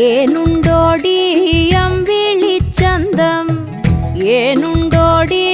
ஏனுண்டோடி அம்பிழி சந்தம். ஏனுண்டோடி